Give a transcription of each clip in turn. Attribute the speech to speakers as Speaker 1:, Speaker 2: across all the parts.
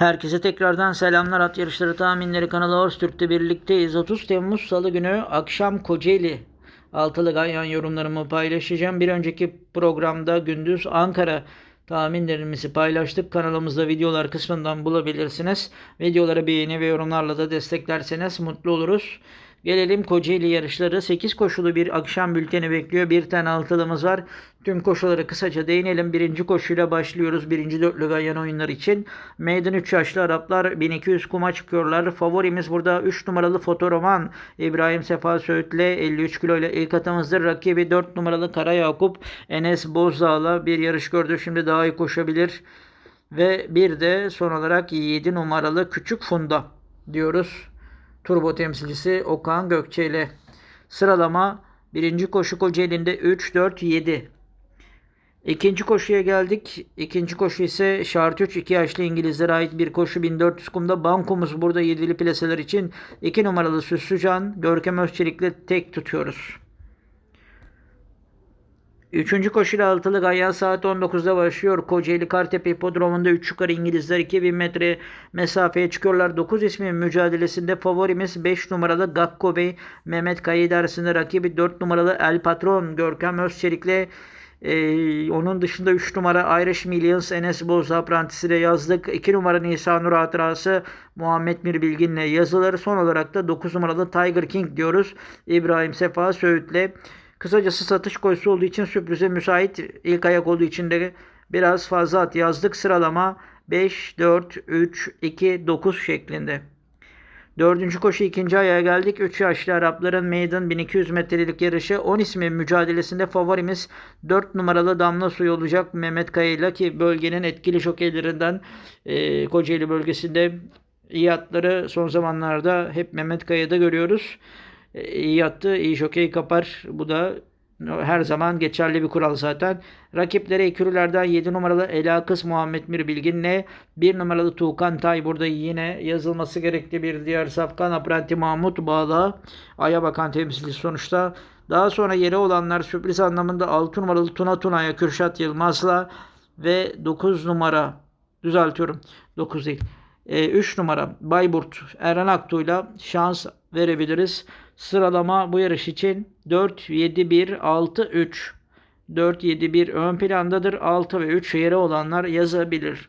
Speaker 1: Herkese tekrardan selamlar. At yarışları tahminleri kanalı Öztürk'te birlikteyiz. 30 Temmuz Salı günü akşam Kocaeli altılı ganyan yorumlarımı paylaşacağım. Bir önceki programda gündüz Ankara tahminlerimizi paylaştık. Kanalımızda videolar kısmından bulabilirsiniz. Videoları beğeni ve yorumlarla da desteklerseniz mutlu oluruz. Gelelim Kocaeli yarışları. 8 koşulu bir akşam bülteni bekliyor. Bir tane altılımız var. Tüm koşuları kısaca değinelim. Birinci koşuyla başlıyoruz. Birinci dörtlü ganyan oyunlar için. Meydan 3 yaşlı Araplar 1200 kuma çıkıyorlar. Favorimiz burada 3 numaralı fotoroman İbrahim Sefa Söğüt'le 53 kilo ile ilk atımızdır. Rakibi 4 numaralı Kara Yakup Enes Bozdağ'la bir yarış gördü. Şimdi daha iyi koşabilir. Ve bir de son olarak 7 numaralı Küçük Funda diyoruz. Turbo temsilcisi Okan Gökçe ile sıralama birinci koşu Kocaeli'nde 3, 4, 7. İkinci koşuya geldik. İkinci koşu ise şart 3 2 yaşlı İngilizlere ait bir koşu 1400 kumda. Bankomuz burada 7'li plaseler için 2 numaralı Süslücan Görkem Özçelik'le tek tutuyoruz. Üçüncü koşuyla altılı ganyan saat 19'da başlıyor. Kocaeli Kartepe Hipodromu'nda 3 yukarı İngilizler 2000 metre mesafeye çıkıyorlar. 9 ismin mücadelesinde favorimiz 5 numaralı Gakko Bey. Mehmet Kayı dersinde rakibi 4 numaralı El Patron Görkem Özçelik'le ee, onun dışında 3 numara Irish Millions Enes Boz Aprantisi'yle yazdık. 2 numara Nisan Nur Hatırası Muhammed Mir Bilgin'le yazıları. Son olarak da 9 numaralı Tiger King diyoruz. İbrahim Sefa Söğüt'le. Kısacası satış koşusu olduğu için sürprize müsait. ilk ayak olduğu için de biraz fazla at yazdık. Sıralama 5, 4, 3, 2, 9 şeklinde. Dördüncü koşu ikinci ayağa geldik. 3 yaşlı Arapların Maiden 1200 metrelik yarışı 10 ismi mücadelesinde favorimiz 4 numaralı Damla Suyu olacak Mehmet Kaya'yla ki bölgenin etkili jokeylerinden e, Kocaeli bölgesinde iyi atları son zamanlarda hep Mehmet Kaya'da görüyoruz. E, iyi yattı, iyi jokey kapar. Bu da her zaman geçerli bir kural zaten. Rakipleri ekürülerden 7 numaralı Ela Kız Muhammed Mir Bilgin'le 1 numaralı Tuğkan Tay burada yine yazılması gerekli bir diğer safkan Apranti Mahmut Bağla Aya bakan temsilci sonuçta. Daha sonra yeri olanlar sürpriz anlamında 6 numaralı Tuna Tuna'ya Kürşat Yılmaz'la ve 9 numara düzeltiyorum 9 değil. 3 e, numara Bayburt Eren Aktu'yla şans verebiliriz. Sıralama bu yarış için 4, 7, 1, 6, 3. 4, 7, 1 ön plandadır. 6 ve 3 yere olanlar yazabilir.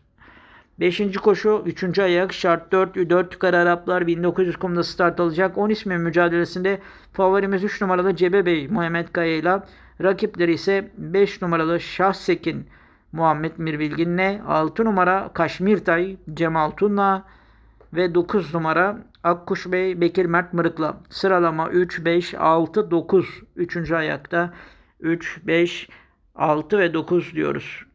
Speaker 1: 5. koşu 3. ayak şart 4 4 yukarı Araplar 1900 kumda start alacak. 10 ismin mücadelesinde favorimiz 3 numaralı Cebe Bey Muhammed Kaya ile rakipleri ise 5 numaralı Şahsekin Muhammed Mirbilgin'le 6 numara Kaşmirtay Cemal Tun'la ve 9 numara Akkuş Bey Bekir Mert Mırık'la sıralama 3, 5, 6, 9. 3. ayakta 3, 5, 6 ve 9 diyoruz.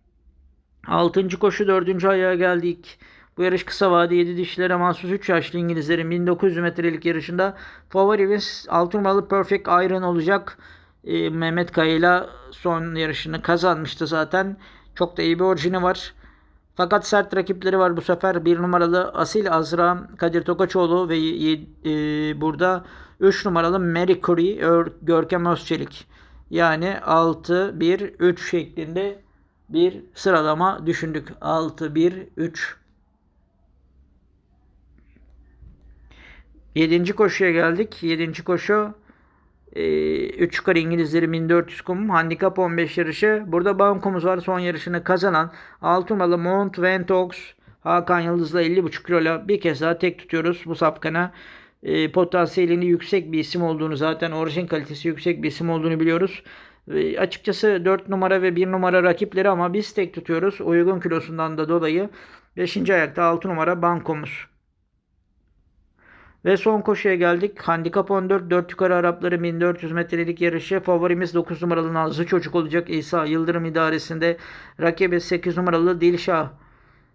Speaker 1: 6. koşu 4. ayağa geldik. Bu yarış kısa vade 7 dişlere mahsus 3 yaşlı İngilizlerin 1900 metrelik yarışında favorimiz 6 numaralı Perfect Iron olacak. Ee, Mehmet Kaya'yla son yarışını kazanmıştı zaten. Çok da iyi bir orijini var. Fakat sert rakipleri var bu sefer. Bir numaralı Asil Azra Kadir Tokaçoğlu ve e, burada 3 numaralı Mary Curry Görkem Özçelik. Yani 6 1 3 şeklinde bir sıralama düşündük. 6 1 3 7. koşuya geldik. 7. koşu 3 ee, yukarı İngilizleri 1400 kum. Handikap 15 yarışı. Burada bankomuz var. Son yarışını kazanan 6 numaralı Mount Ventox Hakan Yıldız'la 50,5 kiloyla bir kez daha tek tutuyoruz bu sapkana. E, potansiyelini yüksek bir isim olduğunu zaten orijin kalitesi yüksek bir isim olduğunu biliyoruz. E, açıkçası 4 numara ve 1 numara rakipleri ama biz tek tutuyoruz. Uygun kilosundan da dolayı 5. ayakta 6 numara bankomuz. Ve son koşuya geldik. Handikap 14. 4 yukarı Arapları 1400 metrelik yarışı. Favorimiz 9 numaralı Nazlı Çocuk olacak. İsa Yıldırım idaresinde. Rakibi 8 numaralı Dilşah.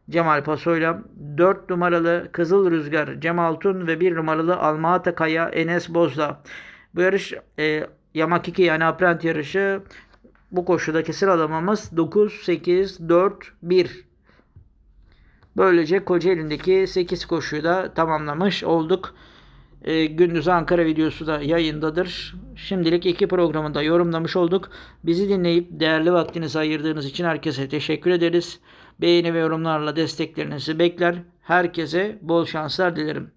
Speaker 1: Cemal Paso'yla 4 numaralı Kızıl Rüzgar Cemal Tun ve 1 numaralı Almata Kaya Enes Bozda. Bu yarış e, Yamak 2 yani Aprent yarışı. Bu koşudaki sıralamamız 9, 8, 4, 1 Böylece Kocaeli'ndeki 8 koşuyu da tamamlamış olduk. E, gündüz Ankara videosu da yayındadır. Şimdilik iki programı da yorumlamış olduk. Bizi dinleyip değerli vaktinizi ayırdığınız için herkese teşekkür ederiz. Beğeni ve yorumlarla desteklerinizi bekler. Herkese bol şanslar dilerim.